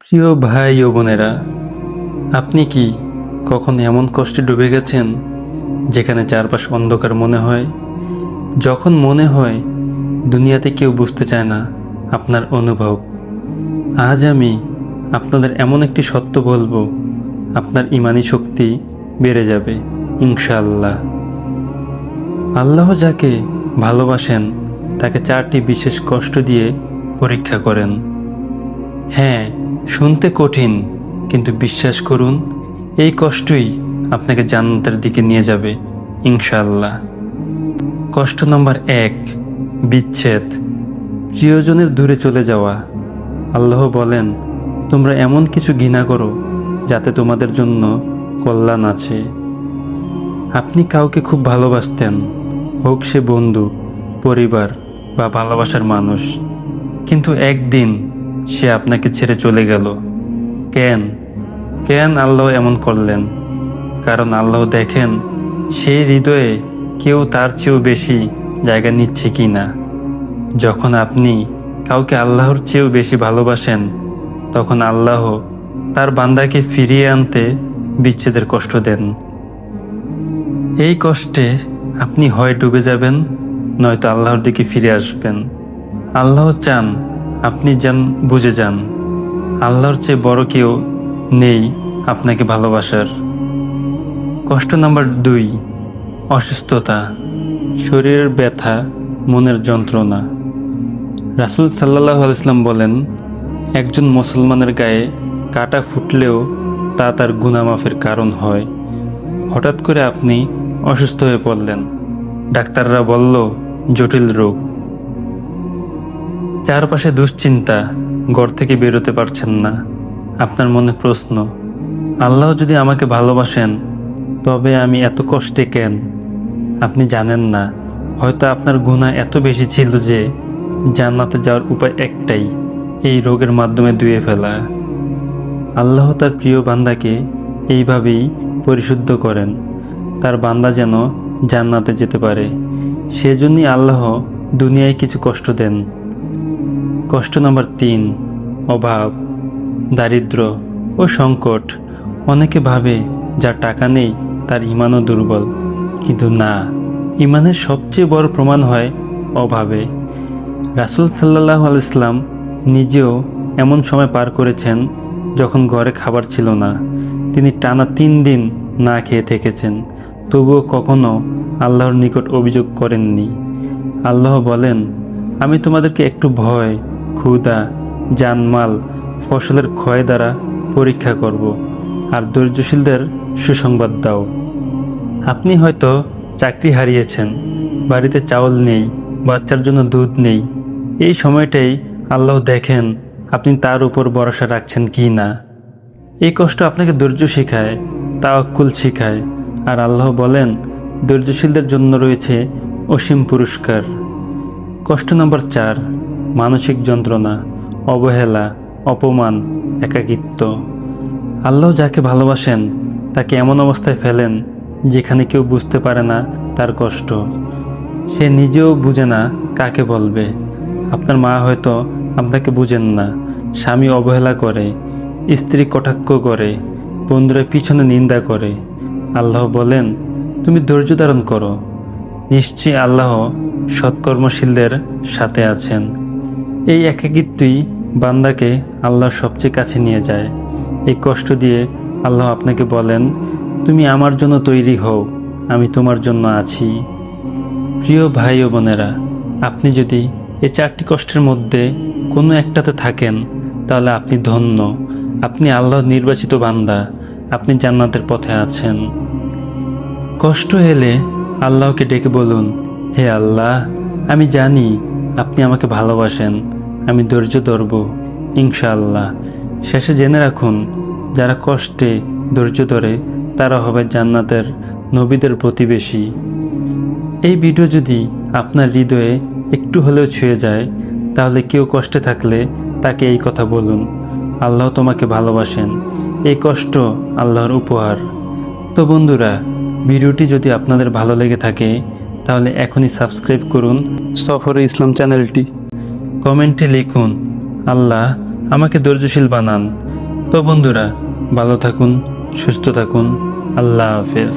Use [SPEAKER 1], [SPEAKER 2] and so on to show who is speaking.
[SPEAKER 1] প্রিয় ভাই ও বোনেরা, আপনি কি কখন এমন কষ্টে ডুবে গেছেন যেখানে চারপাশ অন্ধকার মনে হয়? যখন মনে হয়, দুনিয়াতে কেউ বুঝতে চায় না আপনার অনুভব। আজ আমি আপনাদের এমন একটি সত্য বলব, আপনার ইমানি শক্তি বেড়ে যাবে, ইনশাআল্লাহ। আল্লাহ যাকে ভালোবাসেন, তাকে চারটি বিশেষ কষ্ট দিয়ে পরীক্ষা করেন। হ্যাঁ শুনতে কঠিন, কিন্তু বিশ্বাস করুন, এই কষ্টই আপনাকে জান্নাতের দিকে নিয়ে যাবে ইনশাল্লাহ কষ্ট নম্বর এক, বিচ্ছেদ। প্রিয়জনের দূরে চলে যাওয়া। আল্লাহ বলেন, তোমরা এমন কিছু ঘৃণা করো, যাতে তোমাদের জন্য কল্যাণ আছে। আপনি কাউকে খুব ভালোবাসতেন, হোক সে বন্ধু, পরিবার বা ভালোবাসার মানুষ। কিন্তু একদিন সে আপনাকে ছেড়ে চলে গেল। কেন? কেন আল্লাহ এমন করলেন? কারণ আল্লাহ দেখেন সেই হৃদয়ে কেউ তার চেয়েও বেশি জায়গা নিচ্ছে কি না যখন আপনি কাউকে আল্লাহর চেয়েও বেশি ভালোবাসেন, তখন আল্লাহ তার বান্দাকে ফিরিয়ে আনতে বিচ্ছেদের কষ্ট দেন। এই কষ্টে আপনি হয় ডুবে যাবেন, নয়তো আল্লাহর দিকে ফিরে আসবেন। আল্লাহ চান আপনি যেন, বুঝে যান। আল্লাহর চেয়ে বড় কেউ নেই আপনাকে ভালোবাসার। কষ্ট নাম্বার দুই, অসুস্থতা, শরীরের ব্যথা, মনের যন্ত্রণা। রাসুল সাল্লাহ আলাইসলাম বলেন, একজন মুসলমানের গায়ে কাটা ফুটলেও তা তার গুনামাফের কারণ হয়। হঠাৎ করে আপনি অসুস্থ হয়ে পড়লেন। ডাক্তাররা বলল, জটিল রোগ। চারপাশে দুশ্চিন্তা ঘর থেকে বেরোতে পারছেন না। আপনার মনে প্রশ্ন, আল্লাহ যদি আমাকে ভালোবাসেন, তবে আমি এত কষ্টে কেন? আপনি জানেন না, হয়তো আপনার গুণা এত বেশি ছিল যে জান্নাতে যাওয়ার উপায় একটাই, এই রোগের মাধ্যমে ধুয়ে ফেলা। আল্লাহ তার প্রিয় বান্দাকে এইভাবেই পরিশুদ্ধ করেন। তার বান্দা যেন জান্নাতে যেতে পারে, সেজন্যই আল্লাহ দুনিয়ায় কিছু কষ্ট দেন। কষ্ট নম্বর তিন, অভাব দারিদ্র ও সংকট। অনেকে ভাবে যার টাকা নেই, তার ইমানও দুর্বল। কিন্তু না, ইমানের সবচেয়ে বড় প্রমাণ হয় অভাবে। রাসুল সাল্লাহ আলাইসলাম নিজেও এমন সময় পার করেছেন যখন ঘরে খাবার ছিল না। তিনি টানা তিন দিন না খেয়ে থেকেছেন। তবুও কখনো আল্লাহর নিকট অভিযোগ করেননি। আল্লাহ বলেন, আমি তোমাদেরকে একটু ভয় ক্ষুদা জানমাল, ফসলের ক্ষয় দ্বারা পরীক্ষা করব, আর ধৈর্যশীলদের সুসংবাদ দাও। আপনি হয়তো চাকরি হারিয়েছেন, বাড়িতে চাউল নেই, বাচ্চার জন্য দুধ নেই। এই সময়টাই আল্লাহ দেখেন আপনি তার উপর ভরসা রাখছেন কি না। এই কষ্ট আপনাকে ধৈর্য শেখায়, তাওয়াক্কুল শেখায়, আর আল্লাহ বলেন, ধৈর্যশীলদের জন্য রয়েছে অসীম পুরস্কার। কষ্ট নম্বর চার। মানসিক যন্ত্রণা, অবহেলা, অপমান, একাকিত্ব। আল্লাহ যাকে ভালোবাসেন, তাকে এমন অবস্থায় ফেলেন যেখানে কেউ বুঝতে পারে না তার কষ্ট। সে নিজেও বুঝে না কাকে বলবে। আপনার মা হয়তো আপনাকে বুঝেন না। স্বামী অবহেলা করে, স্ত্রী কটাক্ষ করে, বন্ধুরা পিছনে নিন্দা করে। আল্লাহ বলেন, তুমি ধৈর্য ধারণ করো। নিশ্চয়ই আল্লাহ সৎকর্মশীলদের সাথে আছেন। এই একাকিত্বই বান্দাকে আল্লাহর সবচেয়ে কাছে নিয়ে যায়। এই কষ্ট দিয়ে আল্লাহ আপনাকে বলেন, তুমি আমার জন্য তৈরি হও, আমি তোমার জন্য আছি। প্রিয় ভাই ও বোনেরা, আপনি যদি এই চারটি কষ্টের মধ্যে কোনো একটাতে থাকেন, তাহলে আপনি ধন্য। আপনি আল্লাহ নির্বাচিত বান্দা, আপনি জান্নাতের পথে আছেন। কষ্ট এলে আল্লাহকে ডেকে বলুন, হে আল্লাহ, আমি জানি আপনি আমাকে ভালোবাসেন, আমি ধৈর্য ধরব, ইনশাআল্লাহ। শেষে জেনে রাখুন, যারা কষ্টে ধৈর্য ধরে, তারা হবে জান্নাতের নবীদের প্রতিবেশী। এই ভিডিও যদি আপনার হৃদয়ে একটু হলেও ছুঁয়ে যায়, তাহলে কেউ কষ্টে থাকলে তাকে এই কথা বলুন, আল্লাহ তোমাকে ভালোবাসেন। এই কষ্ট আল্লাহর উপহার। তো বন্ধুরা, ভিডিওটি যদি আপনাদের ভালো লেগে থাকে তাহলে এখনই সাবস্ক্রাইব করুন। সফরে ইসলাম চ্যানেলটি। কমেন্টে লিখুন আল্লাহ আমাকে ধৈর্যশীল বানান। তো বন্ধুরা ভালো থাকুন সুস্থ থাকুন। আল্লাহ হাফেজ।